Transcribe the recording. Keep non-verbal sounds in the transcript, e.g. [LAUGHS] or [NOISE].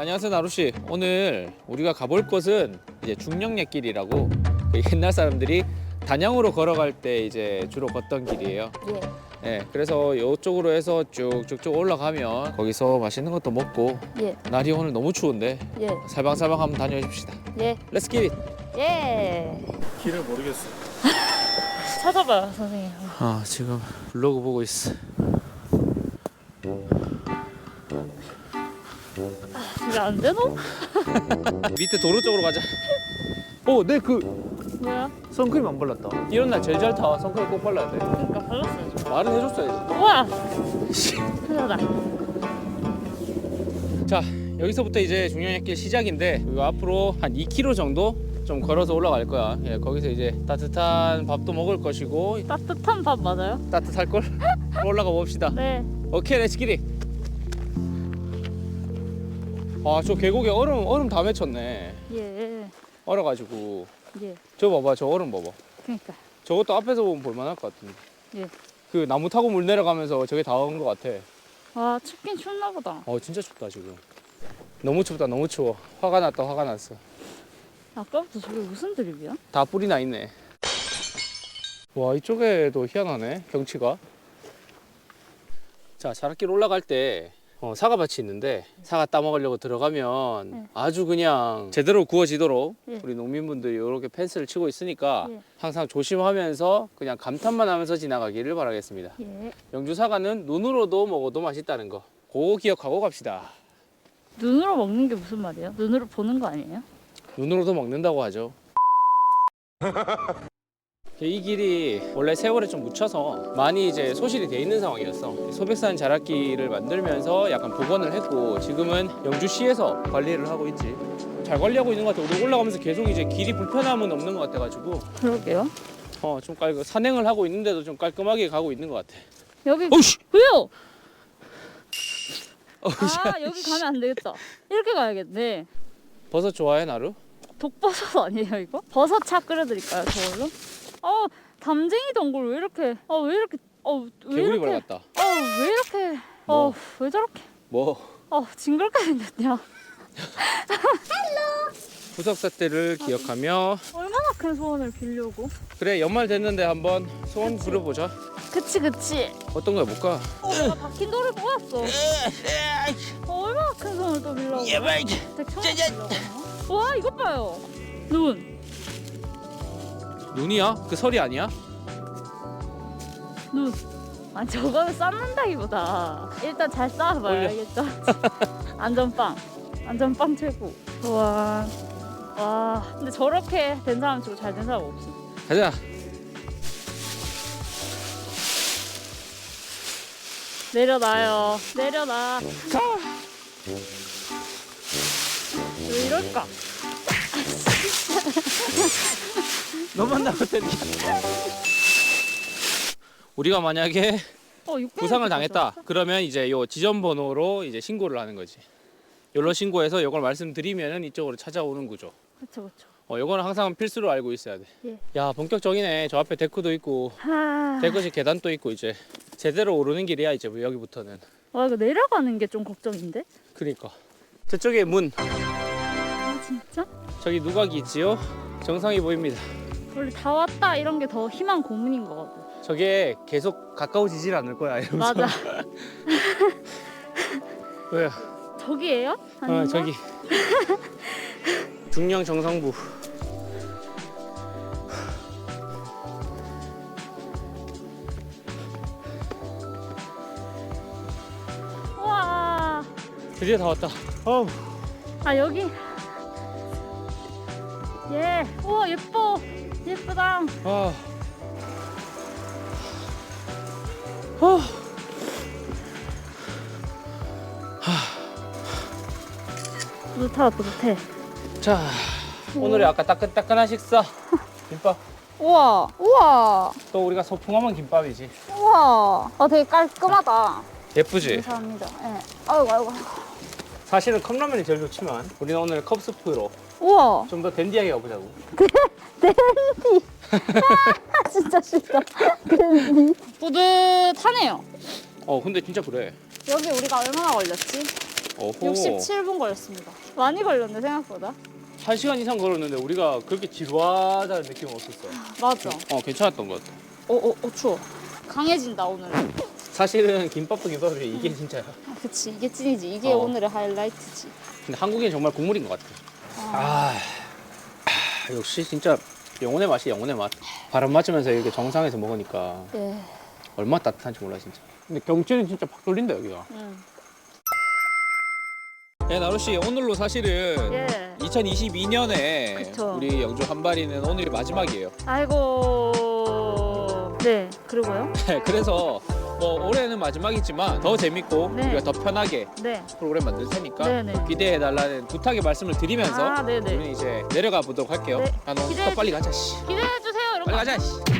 안녕하세요 나루 씨. 오늘 우리가 가볼 곳은 이제 중령옛길이라고 그 옛날 사람들이 단양으로 걸어갈 때 이제 주로 걷던 길이에요. 예. 네, 그래서 이쪽으로 해서 쭉쭉쭉 올라가면 거기서 맛있는 것도 먹고 예. 날이 오늘 너무 추운데 예. 살방살방 한번 다녀주십시다. 예. Let's get it. 예. 길을 모르겠어. [LAUGHS] 찾아봐요, 선생님. 아 지금 블로그 보고 있어. 안 되노? 밑에 도로 쪽으로 가자. 어, 내 그 뭐야? 선크림 안 발랐다. 이런 날 제일 잘 타. 선크림 꼭 발라야 돼. 그러니까 발랐어야죠. 말은 해줬어야지. 우와! 찾아다. 자 여기서부터 이제 중령역길 시작인데 이거 앞으로 한 2km 정도 좀 걸어서 올라갈 거야. 예, 거기서 이제 따뜻한 밥도 먹을 것이고 따뜻한 밥 맞아요? 따뜻할 걸 [LAUGHS] 올라가 봅시다. 네. 오케이, 렛츠기리. 아 저 계곡에 얼음 얼음 다 맺혔네. 예. 얼어가지고 예. 저 봐봐 저 얼음 봐봐. 그러니까. 저것도 앞에서 보면 볼만할 것 같은데. 예. 그 나무 타고 물 내려가면서 저게 다 온 것 같아. 아, 춥긴 춥나 보다. 어 진짜 춥다 지금. 너무 춥다 너무 추워. 화가 났다 화가 났어. 아까부터 저게 무슨 드립이야? 다 뿌리 나 있네. 와 이쪽에도 희한하네 경치가. 자 자락길 올라갈 때 어, 사과밭이 있는데 사과 따 먹으려고 들어가면 네. 아주 그냥 제대로 구워지도록 예. 우리 농민분들이 이렇게 펜스를 치고 있으니까 예. 항상 조심하면서 그냥 감탄만 하면서 지나가기를 바라겠습니다. 예. 영주 사과는 눈으로도 먹어도 맛있다는 거. 그거 기억하고 갑시다. 눈으로 먹는 게 무슨 말이에요? 눈으로 보는 거 아니에요? 눈으로도 먹는다고 하죠. [LAUGHS] 이 길이 원래 세월에 좀 묻혀서 많이 이제 소실이 돼 있는 상황이었어. 소백산 자락길을 만들면서 약간 복원을 했고 지금은 영주시에서 관리를 하고 있지. 잘 관리하고 있는 것 같아. 우리 올라가면서 계속 이제 길이 불편함은 없는 것 같아가지고 그러게요. 어 좀 깔끔 산행을 하고 있는데도 좀 깔끔하게 가고 있는 것 같아. 여기 어우씨. 왜요? 어, 아, 여기 가면 안 되겠다. 이렇게 가야겠네. 버섯 좋아해 나루? 독버섯 아니에요 이거? 버섯 차 끓여드릴까요 저걸로? 어 담쟁이 동굴 왜 이렇게 어왜 이렇게 어왜 개구리 이렇게 밟았다. 어왜 이렇게 뭐? 어왜 저렇게? 뭐? 어 징그럽게 생겼냐? 구석사 때를 기억하며 얼마나 큰 소원을 빌려고? 그래 연말 됐는데 한번 소원 그치. 부려보자. 그치 그치. 어떤 거 해볼까? 어 내가 박힌 돌을 뽑았어. 어, 얼마나 큰 소원을 또 빌려고? 빌려고? 와 이것 봐요. 눈 눈이야? 그 설이 아니야? 눈. 아 저거는 쌓는다기보다 일단 잘 쌓아봐요 올려. 알겠죠? [LAUGHS] 안전빵 안전빵 최고 와. 와 근데 저렇게 된 사람 치고 잘 된 사람 없어 가자. 내려놔요 내려놔 왜 이럴까 [LAUGHS] 너만 나갔다니. 우리가 만약에 어, 600 부상을 당했다. 그러면 이제 요 지점 번호로 이제 신고를 하는 거지. 요로 신고해서 이걸 말씀드리면은 이쪽으로 찾아오는 구조. 그쵸 그쵸 어, 요거는 항상 필수로 알고 있어야 돼. 예. 야, 본격적이네. 저 앞에 데크도 있고, 하... 데크식 계단도 있고 이제 제대로 오르는 길이야 이제 여기부터는. 와 이거 내려가는 게 좀 걱정인데 그러니까. 저쪽에 문, 아 진짜? 저기 누각이 있지요? 정상이 보입니다. 원래 다 왔다 이런 게 더 희망 고문인 거거든 저게 계속 가까워지질 않을 거야. 이러면서. 맞아 [LAUGHS] 왜요? 저기예요? 아닌가? 어, 저기. 중령 정상부. 우와 드디어 다 왔다. 어우. 아 여기 예 우와 예뻐 예쁘다 아. 아. 뿌듯하다 뿌듯해 자, 오늘의 아까 따끈따끈한 식사. 김밥. [LAUGHS] 우와 우와 또 우리가 소풍하면 김밥이지. 우와 아 되게 깔끔하다 예쁘지? 감사합니다 예 아이고 아이고 사실은 컵라면이 제일 좋지만 우리는 오늘 컵스프로 우와 좀 더 댄디하게 가보자고. 진짜 싫다 댄디 뿌듯하네요 어, 근데 진짜 그래. 여기 우리가 얼마나 걸렸지? 오호. 67분 걸렸습니다. 많이 걸렸네 생각보다. 한 시간 이상 걸었는데 우리가 그렇게 지루하다는 느낌은 없었어. 맞아. 어 괜찮았던 것 같아. 어 어 어, 추워. 강해진다 오늘. 사실은 김밥도 김밥인데 이게 진짜야. 아, 그치 이게 찐이지. 이게 어. 오늘의 하이라이트지. 근데 한국인 정말 국물인 것 같아. 아, 아, 아, 역시 진짜 영혼의 맛이 영혼의 맛. 바람 맞으면서 이렇게 정상에서 먹으니까 예. 얼마나 따뜻한지 몰라 진짜. 근데 경치는 진짜 팍 돌린다 여기가. 음. 네 나루 씨 오늘로 사실은 예. 2022년에 그쵸. 우리 영주 한발이는 오늘이 마지막이에요. 아이고. 네. 그리고요? 네, [LAUGHS] 그래서 뭐 올해는 마지막이지만 더 재밌고 네. 우리가 더 편하게 네. 프로그램 만들 테니까 네네. 기대해 달라는 부탁의 말씀을 드리면서 아 네네. 우리는 이제 내려가 보도록 할게요. 네. 아 너무 기대해 더 빨리 가자. 씨. 기대해 주세요. 이런 빨리 거. 가자. 씨.